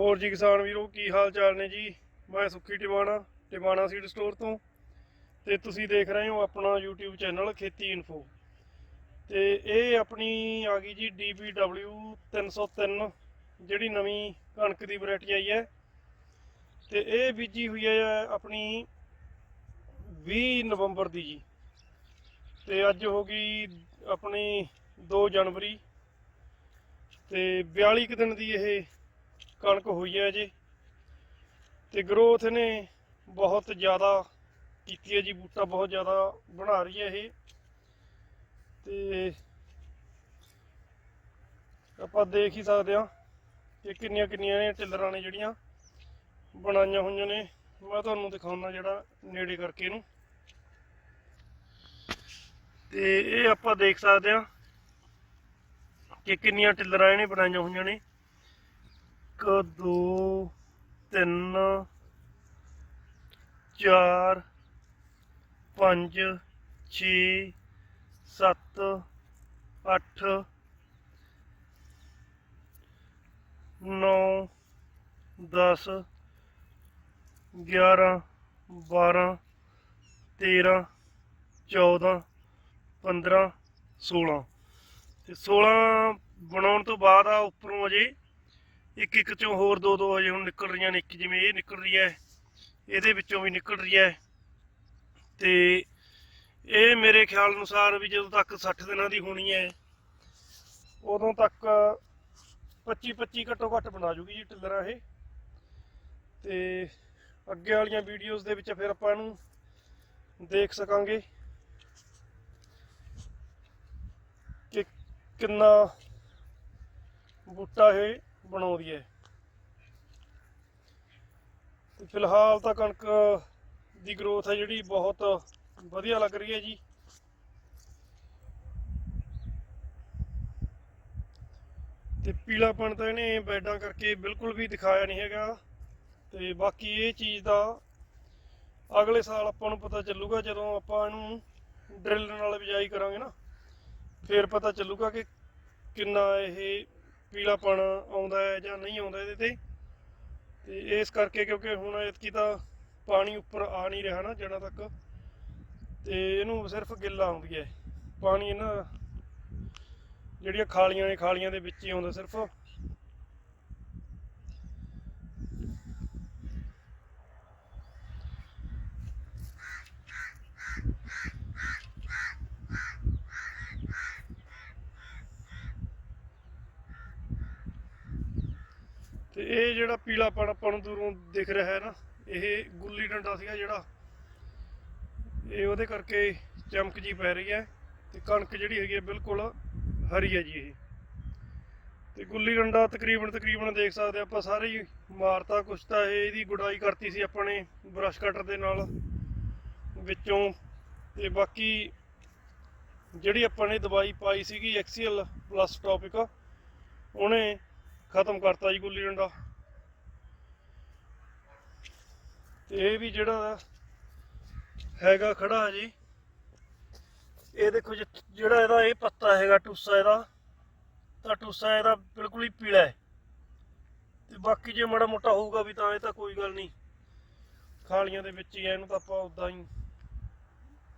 ਹੋਰ ਜੀ ਕਿਸਾਨ ਵੀਰੋ, ਕੀ ਹਾਲ ਚਾਲ ਨੇ ਜੀ? ਮੈਂ ਸੁੱਖੀ ਟਿਵਾਣਾ ਟਿਵਾਣਾ ਸੀਡ ਸਟੋਰ ਤੋਂ ਤੇ ਤੁਸੀਂ ਦੇਖ ਰਹੇ ਹੋ ਆਪਣਾ YouTube ਚੈਨਲ ਖੇਤੀ ਇਨਫੋ ਤੇ ਇਹ ਆਪਣੀ ਆ ਗਈ ਜੀ DBW 303 ਜਿਹੜੀ ਨਵੀਂ ਕਣਕ ਦੀ ਵੈਰਾਈਟੀ ਆਈ ਹੈ। ਤੇ ਇਹ ਬੀਜੀ ਹੋਈ ਹੈ ਆਪਣੀ 20 ਨਵੰਬਰ ਦੀ ਜੀ। ਤੇ ਅੱਜ ਹੋ ਗਈ ਆਪਣੀ 2 ਜਨਵਰੀ। ਤੇ 42 ਕੁ ਦਿਨ ਦੀ ਇਹ ਕਣਕ ਹੋਈ ਹੈ ਜੀ ਤੇ ਗਰੋਥ ਨੇ ਬਹੁਤ ਜ਼ਿਆਦਾ ਕੀਤੀ ਹੈ ਜੀ, ਬੂਟਾ ਬਹੁਤ ਜ਼ਿਆਦਾ ਬਣਾ ਰਹੀ ਹੈ ਇਹ। ਤੇ ਆਪਾਂ ਦੇਖ ਹੀ ਸਕਦੇ ਹਾਂ ਕਿ ਕਿੰਨੀਆਂ ਕਿੰਨੀਆਂ ਨੇ ਟਿੱਲਰਾਂ ਨੇ ਜਿਹੜੀਆਂ ਬਣਾਈਆਂ ਹੋਈਆਂ ਨੇ। ਮੈਂ ਤੁਹਾਨੂੰ ਦਿਖਾਉਣਾ ਜਿਹੜਾ ਨੇੜੇ ਕਰਕੇ ਇਹਨੂੰ। ਤੇ ਇਹ ਆਪਾਂ ਦੇਖ ਸਕਦੇ ਹਾਂ ਕਿ ਕਿੰਨੀਆਂ ਟਿੱਲਰਾਂ ਇਹਨੇ ਬਣਾਈਆਂ ਹੋਈਆਂ ਨੇ। 1 2 3 4 5 6 7 8 9 10 11 12 13 14 15 16 ਤੇ 16 ਬਣਾਉਣ ਤੋਂ ਬਾਅਦ ਆ ਉੱਪਰੋਂ ਅਜੇ ਇੱਕ ਇੱਕ ਚੋਂ ਹੋਰ ਦੋ ਦੋ ਹਜੇ ਹੁਣ ਨਿਕਲ ਰਹੀਆਂ ਨੇ, ਇੱਕ ਜਿਵੇਂ ਇਹ ਨਿਕਲ ਰਹੀ ਹੈ, ਇਹਦੇ ਵਿੱਚੋਂ ਵੀ ਨਿਕਲ ਰਹੀ ਹੈ। ਤੇ ਇਹ ਮੇਰੇ ਖਿਆਲ ਅਨੁਸਾਰ ਵੀ ਜਦੋਂ ਤੱਕ 60 ਦਿਨਾਂ ਦੀ ਹੋਣੀ ਹੈ, ਉਦੋਂ ਤੱਕ 25 25 ਘੱਟੋ ਘੱਟ ਬਣਾ ਜੂਗੀ ਜੀ ਟਿੱਲਰਾਂ ਇਹ। ਤੇ ਅੱਗੇ ਵਾਲੀਆਂ ਵੀਡੀਓਜ਼ ਦੇ ਵਿੱਚ ਫਿਰ ਆਪਾਂ ਇਹਨੂੰ ਦੇਖ ਸਕਾਂਗੇ ਕਿ ਕਿੰਨਾ ਬੂਟਾ ਇਹ ਬਣਾਉਂਦੀ ਹੈ। ਤੇ ਫਿਲਹਾਲ ਤਾਂ ਕਣਕ ਦੀ ਗਰੋਥ ਹੈ ਜਿਹੜੀ ਬਹੁਤ ਵਧੀਆ ਲੱਗ ਰਹੀ ਹੈ ਜੀ। ਤੇ ਪੀਲਾਪਣ ਤਾਂ ਇਹਨੇ ਬੈਡਾਂ ਕਰਕੇ ਬਿਲਕੁਲ ਵੀ ਦਿਖਾਇਆ ਨਹੀਂ ਹੈਗਾ। ਤੇ ਬਾਕੀ ਇਹ ਚੀਜ਼ ਦਾ ਅਗਲੇ ਸਾਲ ਆਪਾਂ ਨੂੰ ਪਤਾ ਚੱਲੂਗਾ, ਜਦੋਂ ਆਪਾਂ ਇਹਨੂੰ ਡਰਿਲ ਨਾਲ ਬਿਜਾਈ ਕਰਾਂਗੇ ਨਾ, ਫਿਰ ਪਤਾ ਚੱਲੂਗਾ ਕਿ ਕਿੰਨਾ ਇਹ ਪੀਲਾਪਣ ਆਉਂਦਾ ਹੈ ਜਾਂ ਨਹੀਂ ਆਉਂਦਾ ਇਹਦੇ ਤੇ। ਤੇ ਇਸ ਕਰਕੇ ਕਿਉਂਕਿ ਹੁਣ ਇਤਕੀ ਤਾਂ ਪਾਣੀ ਉੱਪਰ ਆ ਨਹੀਂ ਰਿਹਾ ਨਾ ਜੜਾਂ ਤੱਕ। ਤੇ ਇਹਨੂੰ ਸਿਰਫ ਗਿੱਲਾ ਆਉਂਦੀ ਹੈ। ਪਾਣੀ ਇਹਨਾਂ ਜਿਹੜੀਆਂ ਖਾਲੀਆਂ ਨੇ, ਖਾਲੀਆਂ ਦੇ ਵਿੱਚ ਹੀ ਆਉਂਦਾ ਸਿਰਫ। ਤੇ ਇਹ ਜਿਹੜਾ ਪੀਲਾਪਣ ਆਪਾਂ ਨੂੰ ਦੂਰੋਂ ਦਿਖ ਰਿਹਾ ਹੈ ਨਾ, ਇਹ ਗੁੱਲੀ ਡੰਡਾ ਸੀਗਾ ਜਿਹੜਾ। ਇਹ ਉਹਦੇ ਕਰਕੇ ਚਮਕ ਜੀ ਪੈ ਰਹੀ ਹੈ ਤੇ ਕਣਕ ਜਿਹੜੀ ਹੈਗੀ ਹੈ ਬਿਲਕੁਲ ਹਰੀ ਹੈ ਜੀ ਇਹ। ਤੇ ਗੁੱਲੀ ਡੰਡਾ ਤਕਰੀਬਨ ਤਕਰੀਬਨ ਦੇਖ ਸਕਦੇ ਆਪਾਂ, ਸਾਰੇ ਹੀ ਮਾਰਤਾ, ਕੁਛ ਤਾਂ ਇਹ ਇਹਦੀ ਗੁਡਾਈ ਕਰਤੀ ਸੀ ਆਪਾਂ ਨੇ ਬ੍ਰਸ਼ ਕਟਰ ਦੇ ਨਾਲ ਵਿੱਚੋਂ। ਤੇ ਬਾਕੀ ਜਿਹੜੀ ਆਪਾਂ ਨੇ ਦਵਾਈ ਪਾਈ ਸੀਗੀ ਐਕਸੀਅਲ ਪਲੱਸ ਟੌਪਿਕ, ਉਹਨੇ ਖਤਮ ਕਰਤਾ ਜੀ ਗੁੱਲੀ ਡੰਡਾ। ਤੇ ਇਹ ਵੀ ਜਿਹੜਾ ਹੈਗਾ ਖੜਾ ਜੀ ਇਹ ਦੇਖੋ ਜੀ ਜਿਹੜਾ ਇਹਦਾ ਇਹ ਪੱਤਾ ਹੈਗਾ ਟੂਸਾ ਇਹਦਾ ਤਾਂ ਟੂਸਾ ਇਹਦਾ ਬਿਲਕੁਲ ਹੀ ਪੀਲਾ ਹੈ। ਤੇ ਬਾਕੀ ਜੇ ਮਾੜਾ ਮੋਟਾ ਹੋਊਗਾ ਵੀ ਤਾਂ ਇਹ ਤਾਂ ਕੋਈ ਗੱਲ ਨਹੀਂ। ਖਾਲੀਆਂ ਦੇ ਵਿੱਚ ਹੀ ਹੈ, ਇਹਨੂੰ ਤਾਂ ਆਪਾਂ ਉਦਾਂ ਹੀ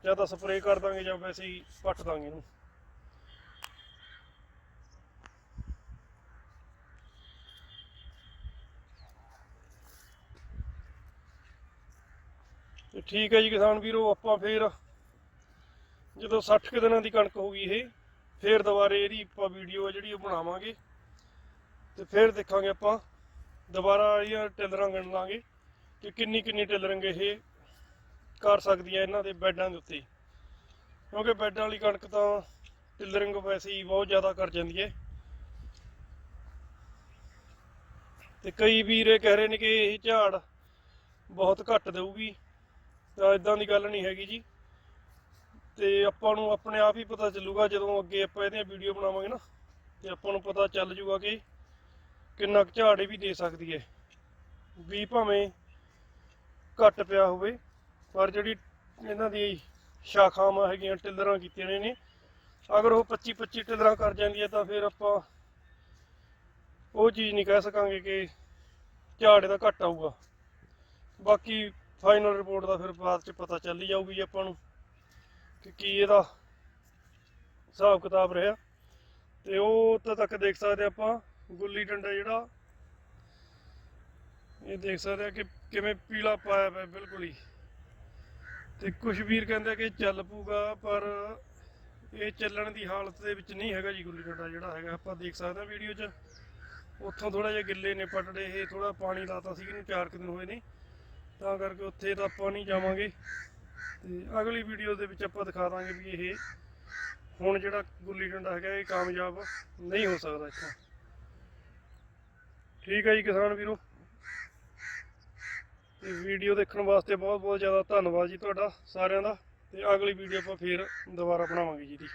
ਜਾਂ ਤਾਂ ਸਪਰੇਅ ਕਰ ਦਾਂਗੇ ਜਾਂ ਵੈਸੇ ਹੀ ਪੱਟ ਦਾਂਗੇ ਇਹਨੂੰ। ਤੇ ਠੀਕ ਹੈ ਜੀ ਕਿਸਾਨ ਵੀਰੋ, ਆਪਾਂ ਫੇਰ ਜਦੋਂ 60 ਕੁ ਦਿਨਾਂ ਦੀ ਕਣਕ ਹੋ ਗਈ ਇਹ, ਫੇਰ ਦੁਬਾਰੇ ਇਹਦੀ ਆਪਾਂ ਵੀਡੀਓ ਜਿਹੜੀ ਉਹ ਬਣਾਵਾਂਗੇ। ਤੇ ਫੇਰ ਦੇਖਾਂਗੇ ਆਪਾਂ ਦੁਬਾਰਾ ਇਹ ਟਿਲਰਾਂ ਗਿਣ ਲਾਂਗੇ ਕਿ ਕਿੰਨੀ ਕਿੰਨੀ ਟਿਲਰਿੰਗ ਇਹ ਕਰ ਸਕਦੀ ਹੈ ਇਹਨਾਂ ਦੇ ਬੈਡਾਂ ਦੇ ਉੱਤੇ। ਕਿਉਂਕਿ ਬੈਡਾਂ ਵਾਲੀ ਕਣਕ ਤਾਂ ਟਿਲਰਿੰਗ ਵੈਸੇ ਹੀ ਬਹੁਤ ਜ਼ਿਆਦਾ ਕਰ ਜਾਂਦੀ ਹੈ। ਤੇ ਕਈ ਵੀਰ ਇਹ ਕਹਿ ਰਹੇ ਨੇ ਕਿ ਇਹ ਝਾੜ ਬਹੁਤ ਘੱਟ ਦੇਊਗੀ। ਤਾਂ ਇਦਾਂ ਦੀ ਗੱਲ ਨਹੀਂ ਹੈਗੀ ਜੀ। ਤੇ ਆਪਾਂ ਨੂੰ ਆਪਣੇ ਆਪ ਹੀ ਪਤਾ ਚੱਲੂਗਾ ਜਦੋਂ ਅੱਗੇ ਆਪਾਂ ਇਹਦੀਆਂ ਵੀਡੀਓ ਬਣਾਵਾਂਗੇ ਨਾ, ਤੇ ਆਪਾਂ ਨੂੰ ਪਤਾ ਚੱਲ ਜੂਗਾ ਕਿ ਕਿੰਨਾ ਕੁ ਝਾੜ ਇਹ ਵੀ ਦੇ ਸਕਦੀ ਹੈ। ਵੀ ਭਾਵੇਂ ਘੱਟ ਪਿਆ ਹੋਵੇ, ਪਰ ਜਿਹੜੀ ਇਹਨਾਂ ਦੀ ਸ਼ਾਖਾਵਾਂ ਹੈਗੀਆਂ, ਟਿੱਲਰਾਂ ਕੀਤੀਆਂ ਨੇ ਨੇ ਅਗਰ ਉਹ 25 25 ਟਿਲਰਾਂ ਕਰ ਜਾਂਦੀ ਹੈ ਤਾਂ ਫਿਰ ਆਪਾਂ ਉਹ ਚੀਜ਼ ਨਹੀਂ ਕਹਿ ਸਕਾਂਗੇ ਕਿ ਝਾੜ ਇਹਦਾ ਘੱਟ ਆਊਗਾ। ਬਾਕੀ ਫਾਈਨਲ ਰਿਪੋਰਟ ਦਾ ਫਿਰ ਬਾਅਦ ਚ ਪਤਾ ਚੱਲ ਹੀ ਜਾਊਗੀ ਆਪਾਂ ਨੂੰ ਕਿ ਕੀ ਇਹਦਾ ਹਿਸਾਬ ਕਿਤਾਬ ਰਿਹਾ। ਤੇ ਉਹ ਤਾਂ ਤੱਕ ਦੇਖ ਸਕਦੇ ਆਪਾਂ, ਗੁੱਲੀ ਡੰਡਾ ਜਿਹੜਾ, ਇਹ ਦੇਖ ਸਕਦੇ ਆ ਕਿ ਕਿਵੇਂ ਪੀਲਾ ਪਾਇਆ ਪਿਆ ਬਿਲਕੁਲ ਹੀ। ਤੇ ਕੁਝ ਵੀਰ ਕਹਿੰਦੇ ਕਿ ਚੱਲ ਪੂਗਾ ਪਰ ਇਹ ਚੱਲਣ ਦੀ ਹਾਲਤ ਦੇ ਵਿੱਚ ਨਹੀਂ ਹੈਗਾ ਜੀ ਗੁੱਲੀ ਡੰਡਾ ਜਿਹੜਾ ਹੈਗਾ। ਆਪਾਂ ਦੇਖ ਸਕਦੇ ਆ ਵੀਡੀਓ 'ਚ, ਉੱਥੋਂ ਥੋੜਾ ਜਿਹਾ ਗਿੱਲੇ ਨੇ ਪਟੜੇ, ਇਹ ਥੋੜਾ ਪਾਣੀ ਲਾਤਾ ਸੀ, ਇਹਨੂੰ ਚਾਰ ਕੁ ਦਿਨ ਹੋਏ ਨੇ। ਤਾਂ ਕਰਕੇ ਉੱਥੇ ਤਾਂ ਆਪਾਂ ਨਹੀਂ ਜਾਵਾਂਗੇ। ਤੇ ਅਗਲੀ ਵੀਡੀਓ ਦੇ ਵਿੱਚ ਆਪਾਂ ਦਿਖਾ ਦਾਂਗੇ ਵੀ ਇਹ ਹੁਣ ਜਿਹੜਾ ਗੁੱਲੀ ਡੰਡਾ ਹੈਗਾ, ਇਹ ਕਾਮਯਾਬ ਨਹੀਂ ਹੋ ਸਕਦਾ ਇੱਥੋਂ। ਠੀਕ ਹੈ ਜੀ ਕਿਸਾਨ ਵੀਰੋ। ਤੇ ਵੀਡੀਓ ਦੇਖਣ ਵਾਸਤੇ ਬਹੁਤ ਬਹੁਤ ਜ਼ਿਆਦਾ ਧੰਨਵਾਦ ਜੀ ਤੁਹਾਡਾ ਸਾਰਿਆਂ ਦਾ। ਤੇ ਅਗਲੀ ਵੀਡੀਓ ਆਪਾਂ ਫੇਰ ਦੁਬਾਰਾ ਬਣਾਵਾਂਗੇ ਜੀ ਦੀ